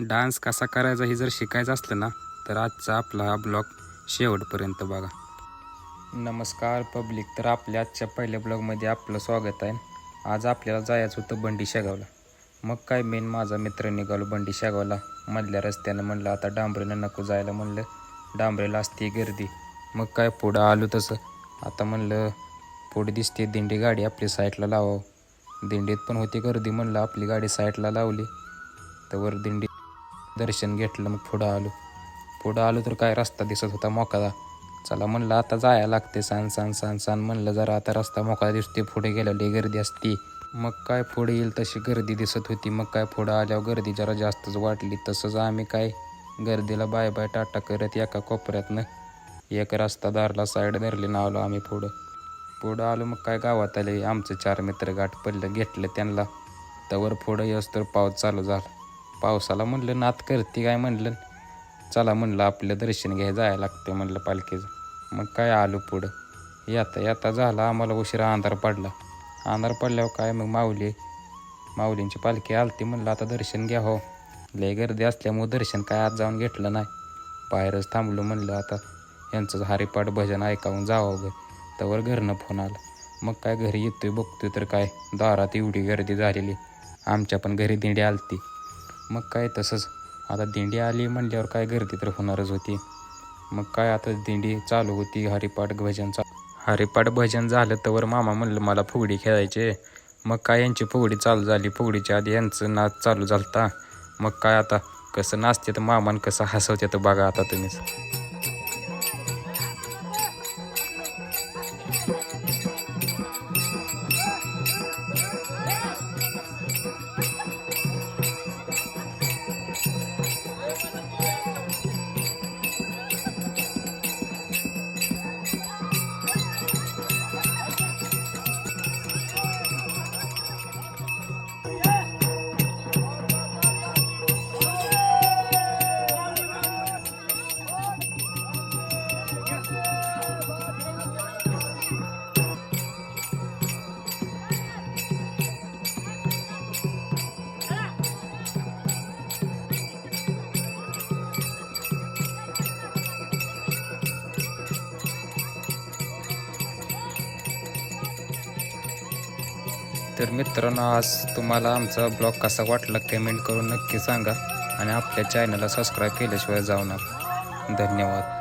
Dance कसा करायचा हे जर शिकायचं असलं ना तर आजचा आपला हा ब्लॉग शेवटपर्यंत बघा. नमस्कार पब्लिक तर आपल्या आजच्या पहिल्या ब्लॉगमध्ये आपलं स्वागत आहे. आज आपल्याला जायचं होतं बंडी शेगावला. मग काय मेन माझा मित्र निघालो बंडी शेगावला. मधल्या रस्त्यानं म्हणलं आता डांबरेनं नको जायला म्हणलं. डांबरेला असते गर्दी. मग काय पुढं आलो तसं. आता म्हणलं पुढे दिसते दिंडी गाडी आपली साईडला लावावं. दिंडीत पण होती गर्दी म्हणलं आपली गाडी साईडला लावली. तर वर दिंडी दर्शन घेतलं मग पुढं आलो. पुढं आलो तर काय रस्ता दिसत होता मोकळा चला म्हणलं आता जायला लागते सांग सांग सांग सांग म्हणलं जरा आता रस्ता मोकळा दिसते पुढे गेलेली गर्दी असती. मग काय पुढे येईल तशी गर्दी दिसत होती. मग काय पुढं आल्यावर गर्दी जरा जास्तच वाटली तसंच आम्ही काय गर्दीला बाय बाय टाटा करत एका कोपऱ्यातनं एक रस्ता दारला साईड धरली नावलो आम्ही पुढं. पुढं आलो मग काय गावात आले. आमचे चार मित्र गाठ पडलं घेतलं त्यांना. तवर पुढं येस तर पाऊस चालू झाला. पावसाला म्हणलं नात करते काय? म्हणलं. चला म्हणलं आपलं दर्शन घ्याय जायला लागतं म्हणलं पालखीचं. मग काय आलो पुढं. येता येता झाला आम्हाला उशिरा अंधार पडला. अंधार पडल्यावर काय मग माऊली? माऊलींची पालखी आलती म्हणलं आता दर्शन घ्या हो. लय गर्दी असल्यामुळं दर्शन काय आज जाऊन घेतलं नाही. बाहेरच थांबलो म्हणलं आता यांचं हरिपाठ भजन ऐकावून जावं ग. तवर घरनं फोन आला. मग काय घरी येतोय बघतोय तर काय? दारात एवढी गर्दी झालेली. आमच्या पण घरी दिंडी आलती. मग काय तसंच. आता दिंडी आली म्हणल्यावर काय गर्दी तर होणारच होती. मग काय आता दिंडी चालू होती हरिपाठ भजन चा हरिपाठ भजन झालं तर मामा म्हणलं मला फुगडी खेळायचे मग काय यांची फुगडी चालू झाली. फुगडीच्या आधी यांचं नाच चालू झालता. मग काय आता कसं नाचते तर मामान कसं हसवते तर बघा आता तुम्हीच. तर मित्रांनो आज तुम्हाला आमचा ब्लॉग कसा वाटला कमेंट करून नक्की सांगा आणि आपल्या चॅनलला सबस्क्राईब केल्याशिवाय जाऊ नका. धन्यवाद.